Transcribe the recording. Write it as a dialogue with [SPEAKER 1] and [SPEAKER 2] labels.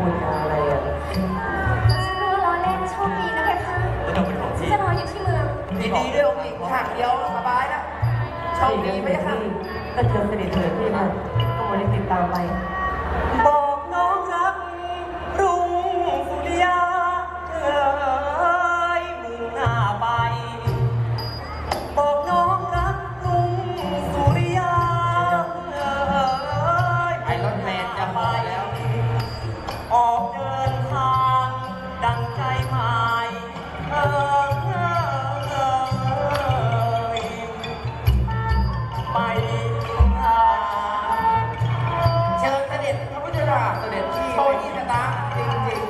[SPEAKER 1] พูดอะไรอะร
[SPEAKER 2] ว่อเล่นโชคดีนะเพคะไ
[SPEAKER 3] ม่อน
[SPEAKER 2] จะรออยู่ที่เมือง
[SPEAKER 4] ดีดีด้วยองค์หญิงาเดียวสบายนะโชคดีไหมคะ
[SPEAKER 1] ก็เจอสนิทเธอพี่ค่ะก็มาได้ติดตามไป
[SPEAKER 4] พิจารณาเด็จที่โชว์นี่นะจ๊ะงจริง